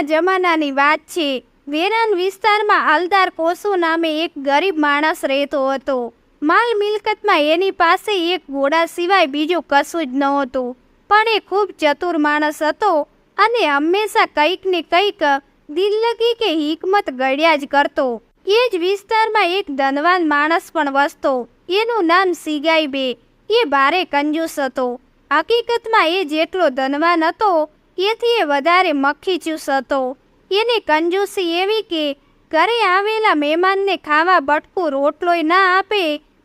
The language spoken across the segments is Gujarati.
પહેલાંના જમાનાની વાત છે. વેરાન વિસ્તારમાં અલદાર કોસુ નામે એક ગરીબ માણસ રહેતો હતો. માલ મિલકતમાં એની પાસે એક ઘોડા સિવાય બીજું કશું જ નહોતું. પણ એ ખૂબ ચતુર માણસ હતો અને હંમેશા કંઈક ને કંઈક દિલ્લગી કે હિકમત ગળ્યા જ કરતો. એ જ વિસ્તારમાં એક ધનવાન માણસ પણ વસતો. એનું નામ સિગાઈ બે. એ ભારે કંજૂસ હતો. હકીકતમાં એ જેટલો ધનવાન હતો એથી એ વધારે મક્ખીચૂસ હતો. એને કંજૂસી એવી કે ઘરે આવેલા મહેમાનને ખાવા બટકું રોટલોય ના આપે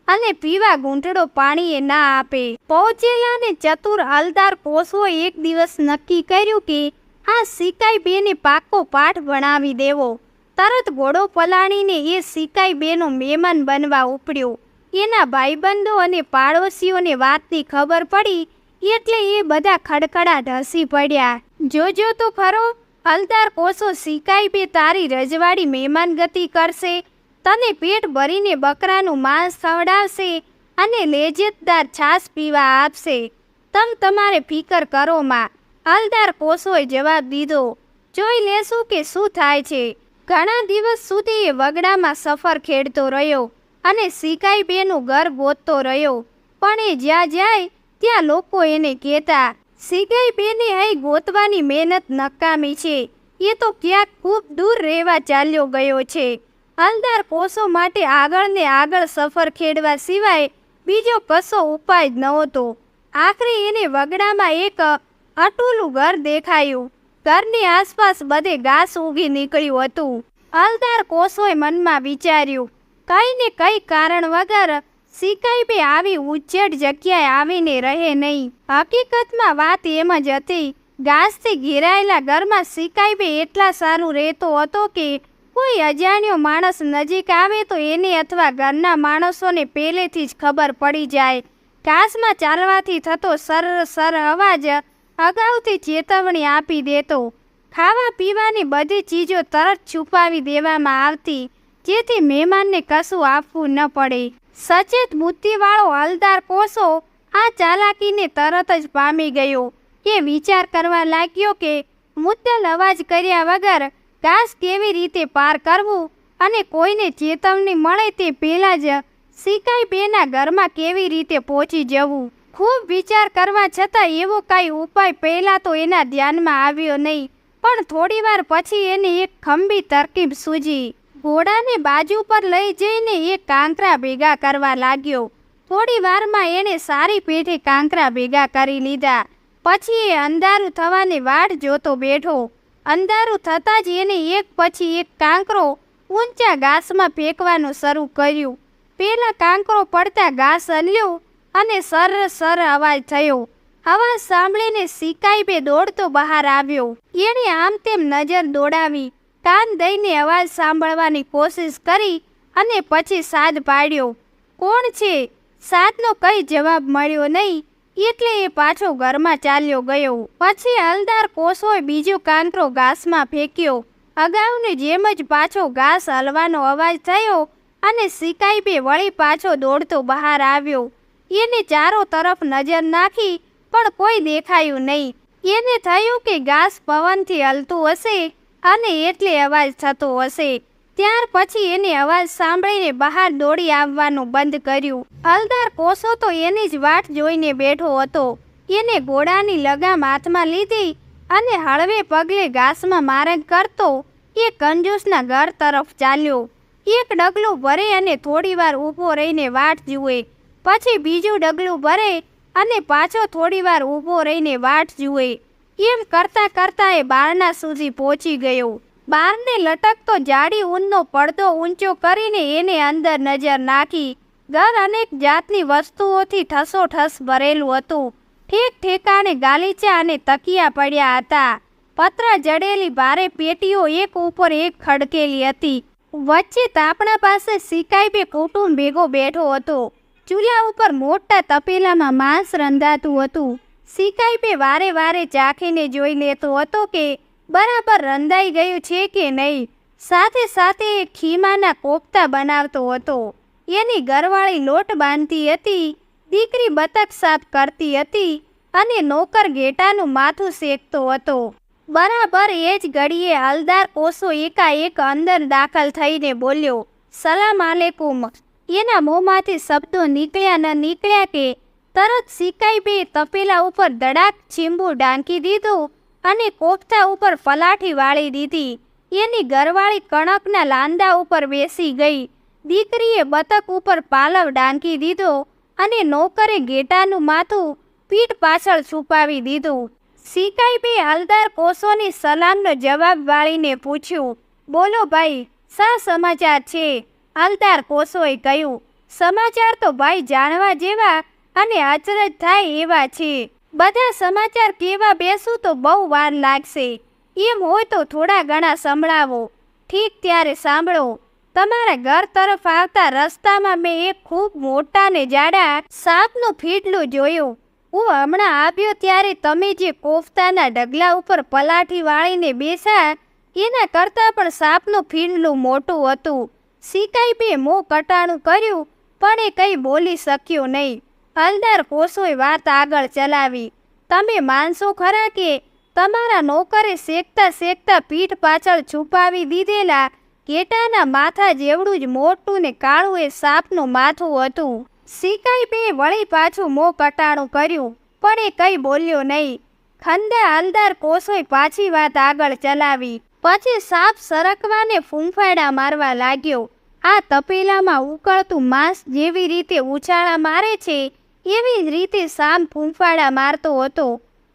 અને પીવા ગૂંઠડો પાણીએ ના આપે. પહોંચેલા ને ચતુર હલદાર કોસવો એક દિવસ નક્કી કર્યું કે આ સિકાઈ બેને પાકો પાઠ ભણાવી દેવો. તરત ઘોડો પલાણીને એ સિકાઈ બેનો મહેમાન બનવા ઉપડ્યો. એના ભાઈબંધો અને પાડોશીઓને વાતની ખબર પડી એટલે એ બધા ખડખડાટ હસી પડ્યા. જોજો તો ખરો અલદાર કોસો સિકાઈ બે તારી રજવાડી મહેમાન ગતિ કરશે. તને પેટ ભરીને બકરાનું માંસ ખવડાવશે અને લેજેતદાર છાશ પીવા આપશે. તમ તમારે ફિકર કરો માં. અલદાર કોસોએ જવાબ દીધો, જોઈ લેશું કે શું થાય છે. ઘણા દિવસ સુધી એ વગડામાં સફર ખેડતો રહ્યો અને સિકાઈ બેનું ઘર ગોતતો રહ્યો. પણ એ જ્યાં જાય ત્યાં લોકો એને કહેતા સિગાઈ બેને અહીં ગોતવાની મહેનત નકામી છે. એ તો ક્યાંક ખૂબ દૂર રહેવા ચાલ્યો ગયો છે. હાલદાર કોષો માટે આગળ ને આગળ સફર ખેડવા સિવાય બીજો કશો ઉપાય નહોતો. આખરે એને વગડામાં એક અટૂલું ઘર દેખાયું. ઘરની આસપાસ બધે ઘાસ ઉગી નીકળ્યું હતું. હાલદાર કોષોએ મનમાં વિચાર્યું, કંઈ ને કંઈ કારણ વગર સિકાઈબે આવી ઉજ્જડ જગ્યાએ આવીને રહે નહીં. હકીકતમાં વાત એમ જ હતી. ઘાસથી ઘેરાયેલા ઘરમાં સિકાઈબે એટલા સારું રહેતો હતો કે કોઈ અજાણ્યો માણસ નજીક આવે તો એને અથવા ઘરના માણસોને પહેલેથી જ ખબર પડી જાય. ઘાસમાં ચાલવાથી થતો સર સર અવાજ અગાઉથી ચેતવણી આપી દેતો. ખાવા પીવાની બધી ચીજો તરત છુપાવી દેવામાં આવતી, જેથી મહેમાનને કશું આપવું ન પડે. સચેત બુદ્ધિવાળો હલદાર પોસો આ ચાલાકીને તરત જ પામી ગયો. એ વિચાર કરવા લાગ્યો કે મુદ્દલ અવાજ કર્યા વગર ઘાસ કેવી રીતે પાર કરવું અને કોઈને ચેતવણી મળે તે પહેલાં જ સિકાઈ બેના ઘરમાં કેવી રીતે પહોંચી જવું? ખૂબ વિચાર કરવા છતાં એવો કાંઈ ઉપાય પહેલાં તો એના ધ્યાનમાં આવ્યો નહીં, પણ થોડીવાર પછી એને એક ખંભી તરકીબ સૂજી. ઘોડાને બાજુ પર લઈ જઈને એ કાંકરા ભેગા કરવા લાગ્યો. થોડી વારમાં એણે સારી પેઠે કાંકરા ભેગા કરી લીધા. પછી એ અંધારું થવાની વાટ જોતો બેઠો. અંધારું થતાં જ એને એક પછી એક કાંકરો ઊંચા ઘાસમાં ફેંકવાનું શરૂ કર્યું. પેલા કાંકરો પડતા ઘાસ હલ્યો અને સર સર અવાજ થયો. અવાજ સાંભળીને સિકાઈબે દોડતો બહાર આવ્યો. એણે આમ તેમ નજર દોડાવી. કાન દઈને અવાજ સાંભળવાની કોશિશ કરી અને પછી સાદ પાડ્યો. કોણ છે? સાદનો કંઈ જવાબ મળ્યો નહીં. એટલે એ પાછો ઘરમાં ચાલ્યો ગયો. પછી હલદાર કોસોએ બીજો કાંકરો ઘાસમાં ફેંક્યો. અગાઉની જેમ જ પાછો ઘાસ હલવાનો અવાજ થયો અને સિકાઈબે વળી પાછો દોડતો બહાર આવ્યો. એને ચારો તરફ નજર નાખી પણ કોઈ દેખાયું નહીં. એને થયું કે ઘાસ પવનથી હલતું હશે અને એટલે અવાજ થતો હશે. ત્યાર પછી એને અવાજ સાંભળીને બહાર દોડી આવવાનું બંધ કર્યું. હલદાર કોસો તો એની જ વાટ જોઈને બેઠો હતો. એને ઘોડાની લગામ હાથમાં લીધી અને હળવે પગલે ઘાસમાં મારગ કરતો એ કંજૂસના ઘર તરફ ચાલ્યો. એક ડગલું ભરે અને થોડીવાર ઊભો રહીને વાટ જુએ. પછી બીજું ડગલું ભરે અને પાછો થોડીવાર ઊભો રહીને વાટ જુએ. એમ કરતા કરતા એ બારણા સુધી પહોંચી ગયો. બારને લટકતો જાડી ઊનનો પડદો ઊંચો કરીને એને અંદર નજર નાખી. ઘર અનેક જાતની વસ્તુઓથી ઠસોઠસ ભરેલું હતું. ઠેક ઠેકાણે ગાલીચા અને તકિયા પડ્યા હતા. પતરા જડેલી ભારે પેટીઓ એક ઉપર એક ખડકેલી હતી. વચ્ચે તાપણા પાસે સિકાઈબે કુટુંબ ભેગો બેઠો હતો. ચૂલા ઉપર મોટા તપેલામાં માંસ રંધાતું હતું. સિકાઈબે વારે વારે ચાખીને જોઈ લેતો હતો કે બરાબર રંધાઈ ગયું છે કે નહીં. સાથે સાથે ખીમાના કોફતા બનાવતો હતો. એની ઘરવાળી લોટ બાંધતી હતી, દીકરી બતક સાફ કરતી હતી અને નોકર ઘેટાનું માથું શેકતો હતો. બરાબર એ જ ઘડીએ હલદાર કોસો એકાએક અંદર દાખલ થઈને બોલ્યો, સલામ આલેકુમ. એના મોંમાંથી શબ્દો નીકળ્યા ન નીકળ્યા કે તરત સિકાઈ બે તપેલા ઉપર દડાક ચીંબુ ડાંકી દીધું અને કોફતા ઉપર પલાઠી વાળી દીધી. એની ઘરવાળી કણકના લાંદા ઉપર બેસી ગઈ. દીકરીએ બતક ઉપર પાલવ ડાંકી દીધો અને નોકરે ગેટાનું માથું પીઠ પાછળ છુપાવી દીધું. સિકાઈ બે હલદાર કોસોની સલામનો જવાબ વાળીને પૂછ્યું, બોલો ભાઈ, શા સમાચાર છે? હલદાર કોસોએ કહ્યું, સમાચાર તો ભાઈ જાણવા જેવા અને અચરજ થાય એવા છે. બધા સમાચાર કેવા બેસું તો બહુ વાર લાગશે. એમ હોય તો થોડા ઘણા સંભળાવો. ઠીક ત્યારે સાંભળો. તમારા ઘર તરફ આવતા રસ્તામાં મેં એક ખૂબ મોટા ને જાડા સાપનું ફીટલું જોયું. હું હમણાં આવ્યો ત્યારે તમે જે કોફતાના ડગલા ઉપર પલાઠી વાળીને બેસા એના કરતાં પણ સાપનું ફીડલું મોટું હતું. સિકાઈ બે મોં કટાણું કર્યું, પણ એ કંઈ બોલી શક્યો નહીં. હલદાર કોસોએ વાત આગળ ચલાવી. તમે માનશો ખરા કે તમારા નોકરે શેકતા શેકતા પીઠ પાછળ છુપાવી દીધેલા કેટાના માથા જેવડું જ મોટું ને કાળું એ સાપનું માથું હતું. સિકાઈ બે વળી પાછું મોં કટાણું કર્યું, પણ એ કંઈ બોલ્યો નહીં. ખંદા હલદાર કોસોએ પાછી વાત આગળ ચલાવી. પછી સાપ સરકવાને ફૂંફાડા મારવા લાગ્યો. આ તપેલામાં ઉકળતું માંસ જેવી રીતે ઉછાળા મારે છે એવી જ રીતે સામ ફૂંફાડા મારતો હતો.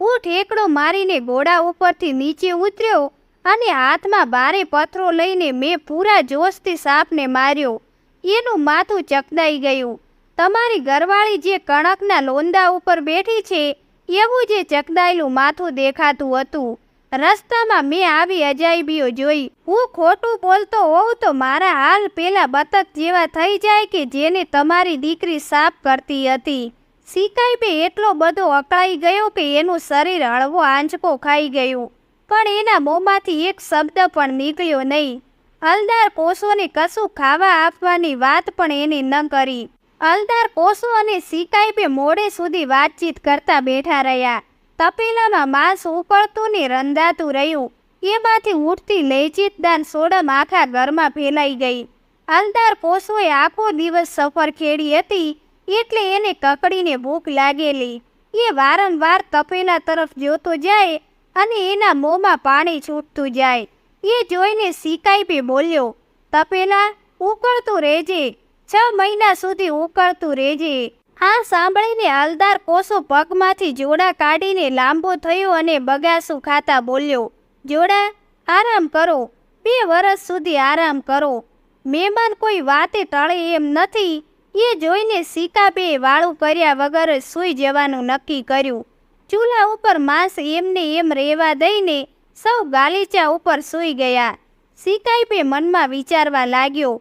હું ઠેકડો મારીને ઘોડા ઉપરથી નીચે ઉતર્યો અને હાથમાં ભારે પથરો લઈને મેં પૂરા જોશથી સાપને માર્યો. એનું માથું ચકદાઈ ગયું. તમારી ઘરવાળી જે કણકના લોંદા ઉપર બેઠી છે, એવું જે ચકદાયેલું માથું દેખાતું હતું. રસ્તામાં મેં આવી અજાયબીઓ જોઈ. હું ખોટું બોલતો હોઉં તો મારા હાલ પેલા બતક જેવા થઈ જાય કે જેને તમારી દીકરી સાફ કરતી હતી. સિકાઈ એટલો બધો અકળાઈ ગયો કે એનું શરીર હળવો આંચકો ખાઈ ગયું. પણ એના મોંમાંથી એક શબ્દ પણ નીકળ્યો નહીં. હલદાર કોષોને કશું ખાવા આપવાની વાત પણ એને ન કરી. અલદાર કોષો અને સિકાઈ બે મોડે સુધી વાતચીત કરતા બેઠા રહ્યા. તપેલામાં માંસ ઉકળતું ને રંધાતું રહ્યું. એમાંથી ઉઠતી લેચીતદાર સોડમ આખા ઘરમાં ફેલાઈ ગઈ. હલદાર કોષોએ આખો દિવસ સફર ખેડી હતી એટલે એને કકડીને ભૂખ લાગેલી. એ વારંવાર તપેલા તરફ જોતો જાય અને એના મોંમાં પાણી છૂટતું જાય. એ જોઈને સિકાઈ બી બોલ્યો, તપેલા, ઉકળતું રહેજે. છ મહિના સુધી ઉકળતું રહેજે. આ સાંભળીને હલદાર કોસો પગમાંથી જોડા કાઢીને લાંબો થયો અને બગાસું ખાતા બોલ્યો, જોડા, આરામ કરો. બે વર્ષ સુધી આરામ કરો. મહેમાન કોઈ વાતે ટળે એમ નથી. એ જોઈને સિકાબે વાળું કર્યા વગર સૂઈ જવાનું નક્કી કર્યું. ચૂલા ઉપર માંસ એમને એમ રહેવા દઈને સૌ ગાલીચા ઉપર સૂઈ ગયા. સિકાઈબે મનમાં વિચારવા લાગ્યો,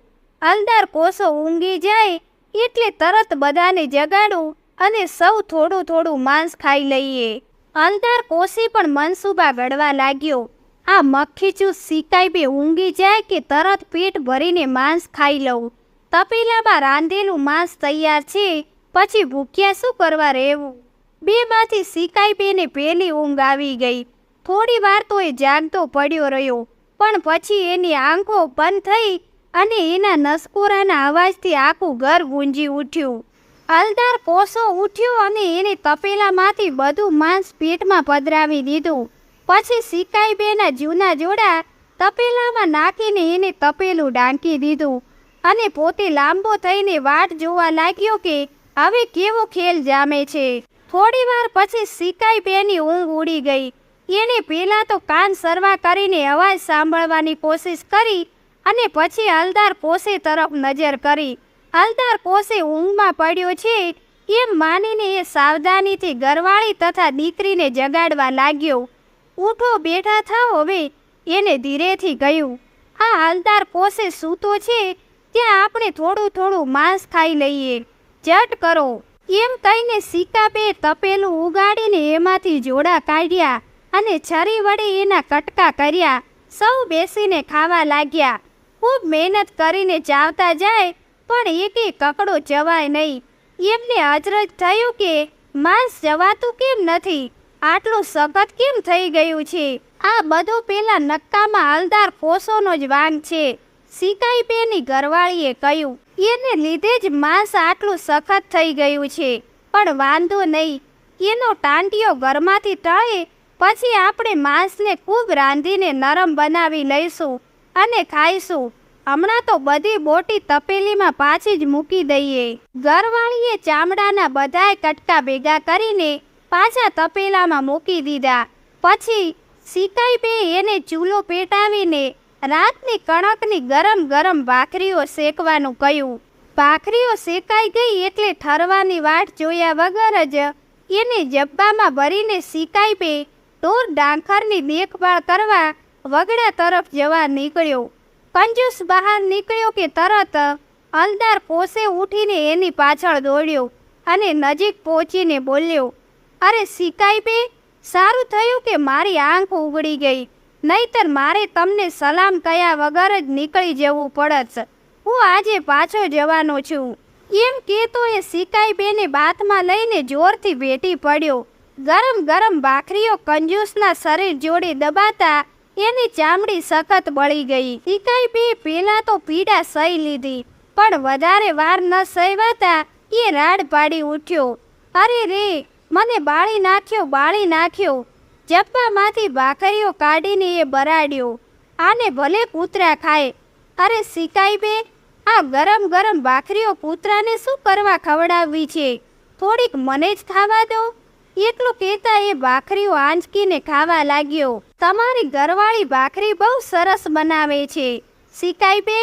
અલદાર કોસો ઊંઘી જાય એટલે તરત બધાને જગાડું અને સૌ થોડું થોડું માંસ ખાઈ લઈએ. અલદાર કોસી પણ મનસુબા ગળવા લાગ્યો, આ મક્ખીચૂસ સિકાઈ બે ઊંઘી જાય કે તરત પેટ ભરીને માંસ ખાઈ લઉં? તપેલામાં રાંધેલું માંસ તૈયાર છે. પછી ભૂખ્યા શું કરવા રહેવું? બેમાંથી સિકાઈ બેને પહેલી ઊંઘ આવી ગઈ. થોડી વાર તો એ જાગતો પડ્યો રહ્યો, પણ પછી એની આંખો બંધ થઈ અને એના નસકોરાના અવાજથી આખું ઘર ગુંજી ઉઠ્યું. હલદાર કોસો ઉઠ્યો અને એને તપેલામાંથી બધું માંસ પેટમાં પધરાવી દીધું. પછી સિકાઈ બેના જૂના જોડા તપેલામાં નાખીને એને તપેલું ડાંકી દીધું. અને પોતે લાંબો થઈને વાટ જોવા લાગ્યો કે હવે કેવો ખેલ જામે છે. થોડી વાર પછી સિકાઈ બેની ઊંઘ ઉડી ગઈ. એણે પહેલાં તો કાન સરવા કરીને અવાજ સાંભળવાની કોશિશ કરી અને પછી હલદાર કોસે તરફ નજર કરી. હલદાર કોસે ઊંઘમાં પડ્યો છે એમ માનીને એ સાવધાનીથી ઘરવાળી તથા દીકરીને જગાડવા લાગ્યો. ઉઠો બેઠા થાવ હવે, એને ધીરેથી કહ્યું. આ હલદાર કોસે સૂતો છે ત્યાં આપણે થોડું થોડું માંસ ખાઈ લઈએ. જટ કરો. એમ કહીને સિકાબે તપેલું ઉગાડીને એમાંથી જોડા કાઢ્યા અને છરી વડે એના કટકા કર્યા. સૌ બેસીને ખાવા લાગ્યા. ખૂબ મહેનત કરીને ચાવતા જાય, પણ એકે કકડો ચવાય નહીં. એમને અચરજ થયું કે માંસ જવાતું કેમ નથી? આટલું સખત કેમ થઈ ગયું છે? આ બધું પેલા નક્કામાં હલદાર કોષોનો જ વાંગ છે. સિકાઈ બેની ઘરવાળીએ કહ્યું, એને લીધે જ માંસ આટલું સખત થઈ ગયું છે, પણ વાંધો નહીં. એનો ટાંટિયો ઘરમાંથી ટળે, પછી આપણે માંસને ખૂબ રાંધીને નરમ બનાવી લઈશું અને ખાઈશું. હમણાં તો બધી બોટી તપેલીમાં પાછી જ મૂકી દઈએ. ઘરવાળીએ ચામડાના બધાય કટકા ભેગા કરીને પાછા તપેલામાં મૂકી દીધા. પછી સિકાઈ બે એને ચૂલો પેટાવીને રાતની કણકની ગરમ ગરમ ભાખરીઓ શેકવાનું કહ્યું. ભાખરીઓ શેકાઈ ગઈ એટલે ઠરવાની વાટ જોયા વગર જ એને જબ્બામાં ભરીને શીકાઈ પે ઢોર ડાંખરની દેખભાળ કરવા વગડા તરફ જવા નીકળ્યો. કંજૂસ બહાર નીકળ્યો કે તરત અલદાર કોસે ઉઠીને એની પાછળ દોડ્યો અને નજીક પહોંચીને બોલ્યો, અરે શીકાઈ બે, સારું થયું કે મારી આંખ ઉગડી ગઈ. નહીતર મારે તમને સલામ કયા વગર જ નીકળી જવું પડત. હું આજે પાછો જવાનો છું. એમ કહેતો એ સિકાઈ બેને બાથમાં લઈને જોરથી ભેટી પડ્યો. ગરમ ગરમ ભાખરીઓ કંજૂસના શરીર જોડે દબાતા એની ચામડી સખત બળી ગઈ. સિકાઈ બે પહેલાં તો પીડા સહી લીધી, પણ વધારે વાર ન સહેવાતા એ રાડ પાડી ઉઠ્યો. અરે રે, મને બાળી નાખ્યો બાળી નાખ્યો. જપ્પામાંથી ભાખરીઓ કાઢીને એ બરાડ્યો. આને ભલે કૂતરા ખાય. અરે સિકાઈ બે, આ ગરમ ગરમ ભાખરીઓ કૂતરાને શું કરવા ખવડાવવી છે? થોડીક મને જ ખાવા દો. એટલું કહેતા એ ભાખરીઓ આંચકીને ખાવા લાગ્યો. તમારી ઘરવાળી ભાખરી બહુ સરસ બનાવે છે. સિકાઈ બે,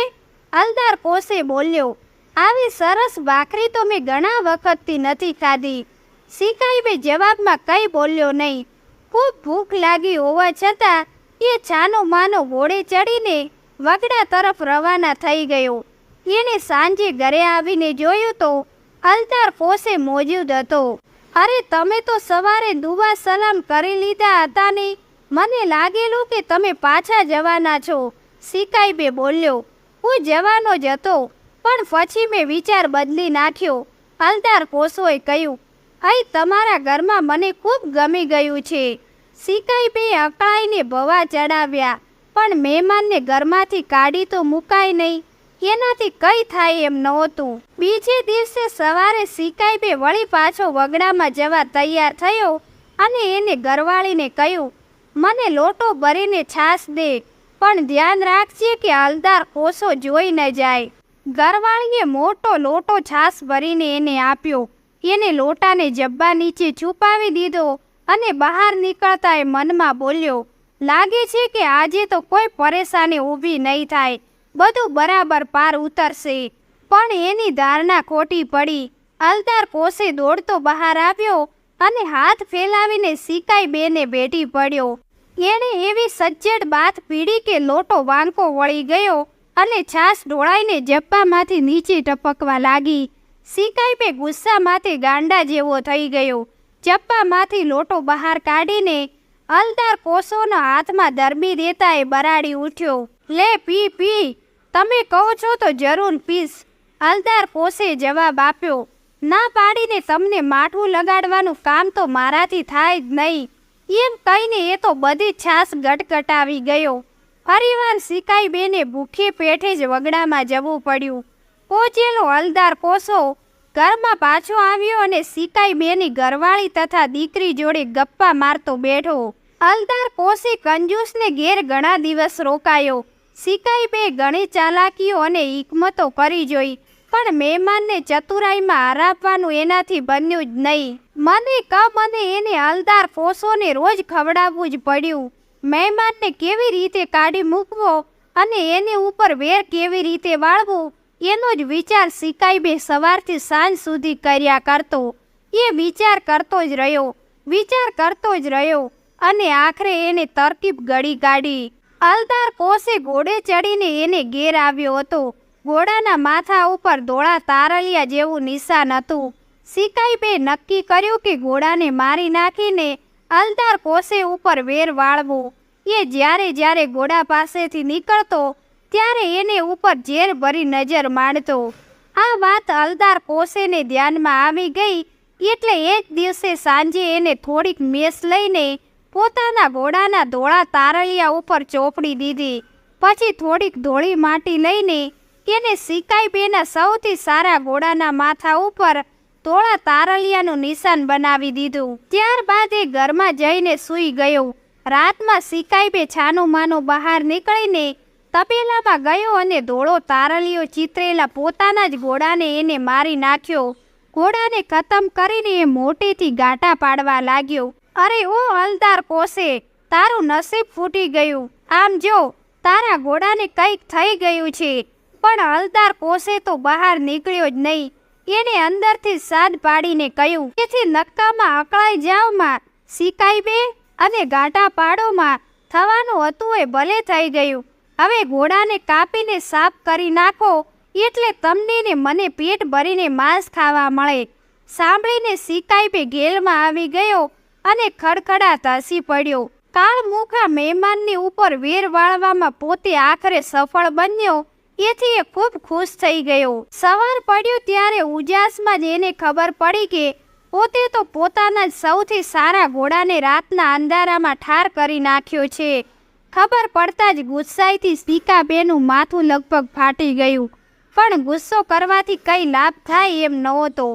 હલદાર કોસે બોલ્યો, આવી સરસ ભાખરી તો મેં ઘણા વખતથી નથી ખાધી. સિકાઈ બે જવાબમાં કંઈ બોલ્યો નહીં. ખૂબ ભૂખ લાગી હોવા છતાં એ છાનો માનો ઘોડે ચડીને વગડા તરફ રવાના થઈ ગયો. એણે સાંજે ઘરે આવીને જોયું તો અલતાર કોસે મોજૂદ હતો. અરે, તમે તો સવારે દુવા સલામ કરી લીધા હતા ને મને લાગેલું કે તમે પાછા જવાના છો સિકાઈબે બોલ્યો. હું જવાનો જ હતો, પણ પછી મેં વિચાર બદલી નાખ્યો, અલતાર કોસોએ કહ્યું. અહીં તમારા ઘરમાં મને ખૂબ ગમી ગયું છે. સિકાઈ બે અકળાઈને ભવા ચડાવ્યા, પણ મહેમાનને ઘરમાંથી કાઢી તો મુકાય નહીં. એનાથી કઈ થાય એમ નહોતું. બીજે દિવસે સવારે સિકાઈ બે વળી પાછો વગડામાં જવા તૈયાર થયો અને એને ઘરવાળીને કહ્યું, મને લોટો ભરીને છાશ દે, પણ ધ્યાન રાખજે કે હલદાર કોસો જોઈ ન જાય. ઘરવાળીએ મોટો લોટો છાશ ભરીને એને આપ્યો. એને લોટાને જબ્બા નીચે છુપાવી દીધો અને બહાર નીકળતા એ મનમાં બોલ્યો, લાગે છે કે આજે તો કોઈ પરેશાની ઊભી નહીં થાય. બધું બરાબર પાર ઉતરશે. પણ એની ધારણા ખોટી પડી. અલદાર કોસે દોડતો બહાર આવ્યો અને હાથ ફેલાવીને સિકાઈ બેને બેઠી પડ્યો. એણે એવી સજ્જડ બાથ પીડી કે લોટો વાંકો વળી ગયો અને છાશ ઢોળાઈને જપ્પામાંથી નીચે ટપકવા લાગી. સિકાઈ બે ગુસ્સામાંથી ગાંડા જેવો થઈ ગયો. ચપ્પામાંથી લોટો બહાર કાઢીને અલદાર કોસોના હાથમાં દરબી દેતા એ બરાડી ઉઠ્યો. લે, પી પી, તમે કહો છો તો જરૂર, પીસ. અલદાર કોસે જવાબ આપ્યો. ના પાડીને તમને માઠું લગાડવાનું કામ તો મારાથી થાય જ નહીં. એમ કહીને એ તો બધી છાસ ગટગટાવી ગયો. ફરીવાર સિકાઈ બેને ભૂખે પેઠે જ વગડામાં જવું પડ્યું. પહોંચેલો હલદાર પોસો ઘરમાં પાછો આવ્યો અને સિકાઈ બેની ઘરવાળી તથા દીકરી જોડે ગપ્પા મારતો બેઠો. હલદાર પોસે કંજૂસને ઘેર ઘણા દિવસ રોકાયો. સિકાઈ બે ઘણી ચાલાકીઓ અને હિકમતો કરી જોઈ, પણ મહેમાનને ચતુરાઈમાં હરાવવાનું એનાથી બન્યું જ નહીં. મને કમ અને એને હલદાર પોસોને રોજ ખવડાવવું જ પડ્યું. મહેમાનને કેવી રીતે કાઢી મૂકવો અને એની ઉપર વેર કેવી રીતે વાળવો? એનો જ વિચાર સિકાઈ બે સવારથી સાંજ સુધી કર્યા કરતો. એ વિચાર કરતો જ રહ્યો, વિચાર કરતો જ રહ્યો અને આખરે એને તરકીબ ગળી કાઢી અલદાર કોસે ઘોડે ચડીને એને ઘેર આવ્યો હતો. ઘોડાના માથા ઉપર ધોળા તારલિયા જેવું નિશાન હતું. સિકાઈ બે નક્કી કર્યું કે ઘોડાને મારી નાખીને અલદાર કોસે ઉપર વેર વાળવો. એ જ્યારે જ્યારે ઘોડા પાસેથી નીકળતો ત્યારે એને ઉપર ઝેર ભરી નજર માંડતો આ વાત હલદાર કોસેને ધ્યાનમાં આવી ગઈ, એટલે એક દિવસે સાંજે એને થોડીક મેસ લઈને પોતાના ઘોડાના ધોળા તારળિયા ઉપર ચોપડી દીધી. પછી થોડીક ધોળી માટી લઈને એને સિકાઈ બેના સૌથી સારા ઘોડાના માથા ઉપર ધોળા તારળિયાનું નિશાન બનાવી દીધું. ત્યારબાદ એ ઘરમાં જઈને સૂઈ ગયો. રાતમાં સિકાઈ બે છાનું માનું બહાર નીકળીને તપેલામાં ગયો અને ધોળો તારલીઓ ચિતરેલા પોતાના જ ઘોડાને એને મારી નાખ્યો. ઘોડાને ખતમ કરીને એ મોટેથી ગાંટા પાડવા લાગ્યો. અરે ઓ અલદાર કોસે તારું નસીબ ફૂટી ગયું. આમ જો, તારા ઘોડાને કંઈક થઈ ગયું છે. પણ હલદાર કોસે તો બહાર નીકળ્યો જ નહીં. એને અંદરથી સાદ પાડીને કહ્યું તેથી નક્કામાં અકળાઈ જાવમાં સિકાઈ બે અને ગાંટા પાડોમાં થવાનું હતું એ ભલે થઈ ગયું. હવે ઘોડાને કાપીને સાફ કરી નાખો એટલે તમને ને મને પેટ ભરીને માંસ ખાવા મળે. સાંભળીને સિકાઈપે ગેલમાં આવી ગયો અને ખડખડાટ હસી પડ્યો. કાળ મુખા મહેમાનની ઉપર વેર વાળવામાં પોતે આખરે સફળ બન્યો. એથી એ ખૂબ ખુશ થઈ ગયો. સવાર પડ્યો ત્યારે ઉજાસમાં જ એને ખબર પડી કે પોતે તો પોતાના જ સૌથી સારા ઘોડાને રાતના અંધારામાં ઠાર કરી નાખ્યો છે. ખબર પડતા જ ગુસ્સાઈથી સિકાબેનું માથું લગભગ ફાટી ગયું. પણ ગુસ્સો કરવાથી કંઈ લાભ થાય એમ નહોતો.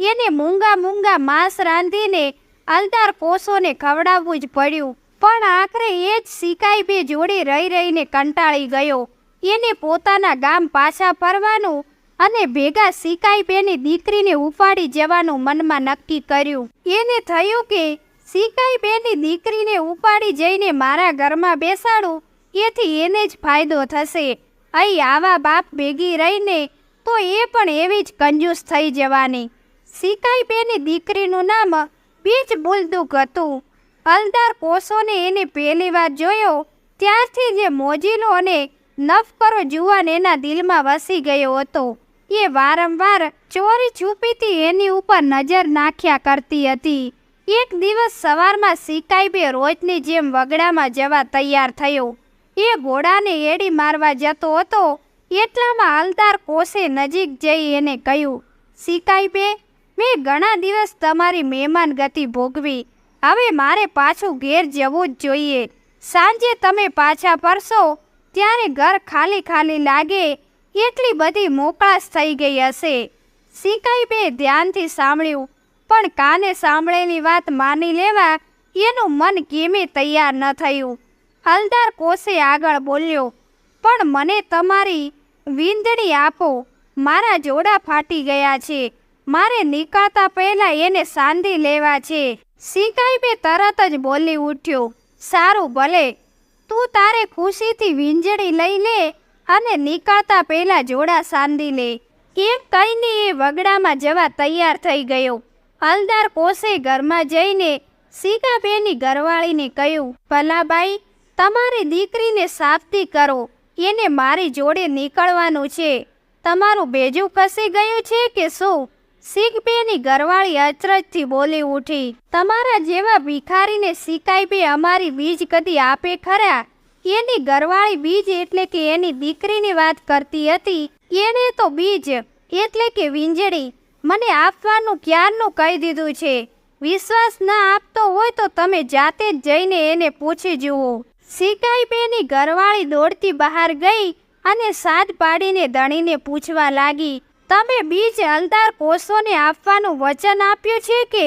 એને મૂંગા મૂંગા માંસ રાંધીને અલદાર કોષોને ખવડાવવું જ પડ્યું. પણ આખરે એ જ સિકાઈ બે જોડે રહી રહીને કંટાળી ગયો. એને પોતાના ગામ પાછા ફરવાનું અને ભેગા સિકાઈ બેની દીકરીને ઉપાડી જવાનું મનમાં નક્કી કર્યું. એને થયું કે સિકાઈ બેની દીકરીને ઉપાડી જઈને મારા ઘરમાં બેસાડું. એથી એને જ ફાયદો થશે. અહીં આવા બાપ ભેગી રહીને તો એ પણ એવી જ કંજૂસ થઈ જવાની. સિકાઈ બેની દીકરીનું નામ બીજ બુલદુક હતું. અલદાર કોષોને એને પહેલી વાર જોયો, ત્યારથી જે મોજીલો અને નફકરો જુવાન એના દિલમાં વસી ગયો હતો. એ વારંવાર ચોરી છુપીથી એની ઉપર નજર નાખ્યા કરતી હતી. એક દિવસ સવારમાં સિકાઈ બે રોજની જેમ વગડામાં જવા તૈયાર થયો. એ ઘોડાને એડી મારવા જતો હતો. એટલામાં હલદાર કોસે નજીક જઈ એને કહ્યું સિકાઈ બે મેં ઘણા દિવસ તમારી મહેમાન ગતિ ભોગવી. હવે મારે પાછું ઘેર જવું જ જોઈએ. સાંજે તમે પાછા ફરશો. ત્યારે ઘર ખાલી ખાલી લાગે. એટલી બધી મોકળાશ થઈ ગઈ હશે. સિકાઈ બે ધ્યાનથી સાંભળ્યું પણ કાને સાંભળેલી વાત માની લેવા એનું મન કેમે તૈયાર ન થયું. હલદાર કોસે આગળ બોલ્યો, પણ મને તમારી વીંદણી આપો, મારા જોડા ફાટી ગયા છે. મારે નીકળતા પહેલાં એને સાંધી લેવા છે. સિંકાઈબે તરત જ બોલી ઉઠ્યો, સારું ભલે, તું તારે ખુશીથી વીંજળી લઈ લે અને નીકળતા પહેલાં જોડા સાંધી લે. એમ કહીને એ વગડામાં જવા તૈયાર થઈ ગયો. હલદાર કોસે ઘરમાં જઈને સીગાબેની ઘરવાળીને કહ્યું, ભલાબાઈ, તમારી દીકરીને સાફતી કરો. એને મારી જોડે નીકળવાનું છે. તમારું ભેજું ખસી ગયું છે કે શું? શીખબેની ઘરવાળી અચરજથી બોલી ઉઠી, તમારા જેવા ભિખારીને સિકાઈ બે અમારી બીજ કદી આપે ખરા? એની ઘરવાળી બીજ એટલે કે એની દીકરીની વાત કરતી હતી. એને તો બીજ, એટલે કે વીંજળી. મને આપવાનું ક્યારનું કહી દીધું છે? વિશ્વાસ ના આપતો હોય તો તમે જાતે જ જઈને એને પૂછી જુઓ. સિકાઈ બેની ઘરવાળી દોડતી બહાર ગઈ અને સાદ પાડીને ધણીને પૂછવા લાગી, તમે બીજ અલદાર કોષોને આપવાનું વચન આપ્યું છે કે?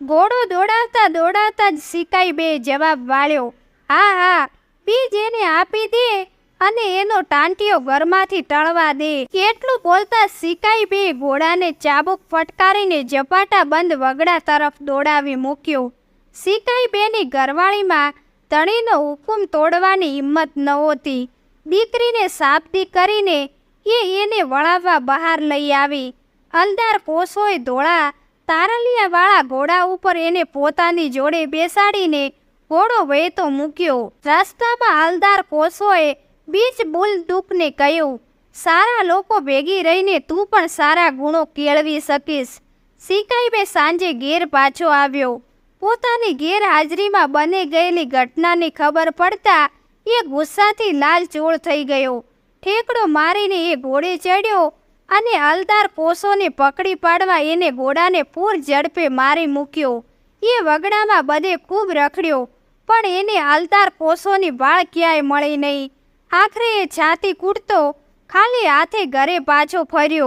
ઘોડો દોડાવતા દોડાવતા જ સિકાઈ બે જવાબ વાળ્યો, હા હા, બીજ એને આપી દે અને એનો ટાંટિયો ઘરમાંથી ટળવા દે. કેટલું બોલતા સિકાઈ બે ઘોડાને ચાબુક ફટકારીને ઝપાટા બંધ વગડા તરફ દોડાવી મૂક્યો. સિકાઈ બેની ઘરવાળીમાં ધણીનો હુકુમ તોડવાની હિંમત નહોતી દીકરીને સાબદી કરીને એ એને વળાવવા બહાર લઈ આવી. હલદાર કોષોએ ધોળા, તારલિયાવાળા ઘોડા ઉપર એને પોતાની જોડે બેસાડીને ઘોડો વહેતો મૂક્યો. રસ્તામાં હલદાર કોષોએ બીજ બુલ દુઃખને કહ્યું, સારા લોકો ભેગી રહીને તું પણ સારા ગુણો કેળવી શકીશ. સિકાઈબે સાંજે ઘેર પાછો આવ્યો. પોતાની ગેરહાજરીમાં બની ગયેલી ઘટનાની ખબર પડતા એ ગુસ્સાથી લાલચોળ થઈ ગયો. ઠેકડો મારીને એ ઘોડે ચડ્યો અને અલદાર કોષોને પકડી પાડવા એને ઘોડાને પૂર ઝડપે મારી મૂક્યો. એ વગડામાં બધે ખૂબ રખડ્યો, પણ એને હલદાર કોષોની ભાળ ક્યાંય મળી નહીં. આખરે એ છાતી કૂટતો ખાલી હાથે ઘરે પાછો ફર્યો.